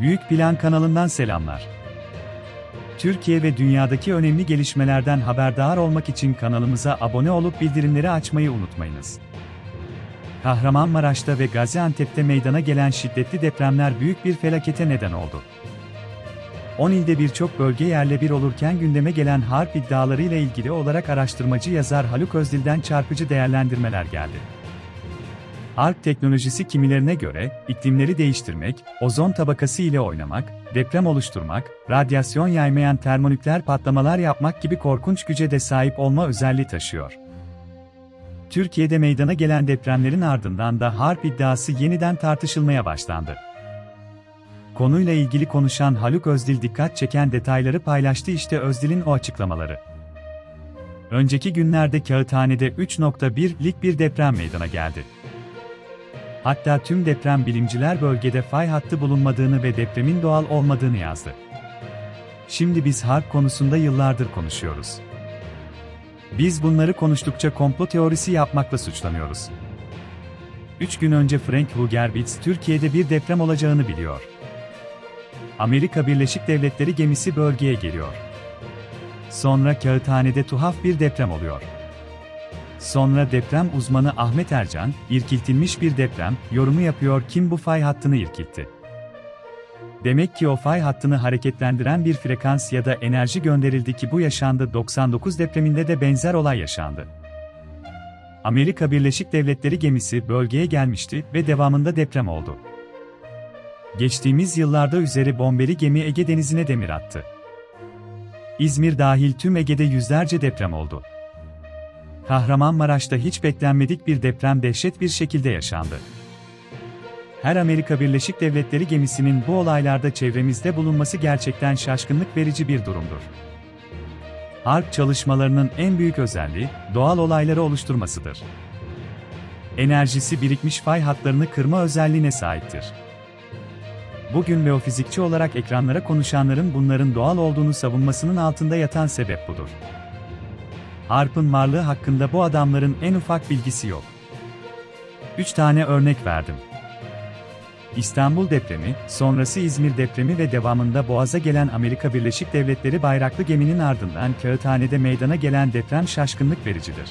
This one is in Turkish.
Büyük Plan kanalından selamlar. Türkiye ve dünyadaki önemli gelişmelerden haberdar olmak için kanalımıza abone olup bildirimleri açmayı unutmayınız. Kahramanmaraş'ta ve Gaziantep'te meydana gelen şiddetli depremler büyük bir felakete neden oldu. 10 ilde birçok bölge yerle bir olurken gündeme gelen harp iddialarıyla ilgili olarak araştırmacı yazar Haluk Özdil'den çarpıcı değerlendirmeler geldi. Harp teknolojisi kimilerine göre, iklimleri değiştirmek, ozon tabakası ile oynamak, deprem oluşturmak, radyasyon yaymayan termonükleer patlamalar yapmak gibi korkunç güce de sahip olma özelliği taşıyor. Türkiye'de meydana gelen depremlerin ardından da harp iddiası yeniden tartışılmaya başlandı. Konuyla ilgili konuşan Haluk Özdil dikkat çeken detayları paylaştı işte Özdil'in o açıklamaları. Önceki günlerde Kağıthane'de 3.1'lik bir deprem meydana geldi. Hatta tüm deprem bilimciler bölgede fay hattı bulunmadığını ve depremin doğal olmadığını yazdı. Şimdi biz harp konusunda yıllardır konuşuyoruz. Biz bunları konuştukça komplo teorisi yapmakla suçlanıyoruz. 3 gün önce Frank Hugerwitz Türkiye'de bir deprem olacağını biliyor. Amerika Birleşik Devletleri gemisi bölgeye geliyor. Sonra Kağıthane'de tuhaf bir deprem oluyor. Sonra deprem uzmanı Ahmet Ercan, irkiltilmiş bir deprem, yorumu yapıyor kim bu fay hattını irkiltti. Demek ki o fay hattını hareketlendiren bir frekans ya da enerji gönderildi ki bu yaşandı 99 depreminde de benzer olay yaşandı. Amerika Birleşik Devletleri gemisi bölgeye gelmişti ve devamında deprem oldu. Geçtiğimiz yıllarda üzeri bombeli gemi Ege Denizi'ne demir attı. İzmir dahil tüm Ege'de yüzlerce deprem oldu. Kahramanmaraş'ta hiç beklenmedik bir deprem dehşet bir şekilde yaşandı. Her Amerika Birleşik Devletleri gemisinin bu olaylarda çevremizde bulunması gerçekten şaşkınlık verici bir durumdur. Harp çalışmalarının en büyük özelliği, doğal olayları oluşturmasıdır. Enerjisi birikmiş fay hatlarını kırma özelliğine sahiptir. Bugün veofizikçi olarak ekranlara konuşanların bunların doğal olduğunu savunmasının altında yatan sebep budur. Harp'ın varlığı hakkında bu adamların en ufak bilgisi yok. Üç tane örnek verdim. İstanbul depremi, sonrası İzmir depremi ve devamında Boğaz'a gelen Amerika Birleşik Devletleri bayraklı geminin ardından Kağıthane'de meydana gelen deprem şaşkınlık vericidir.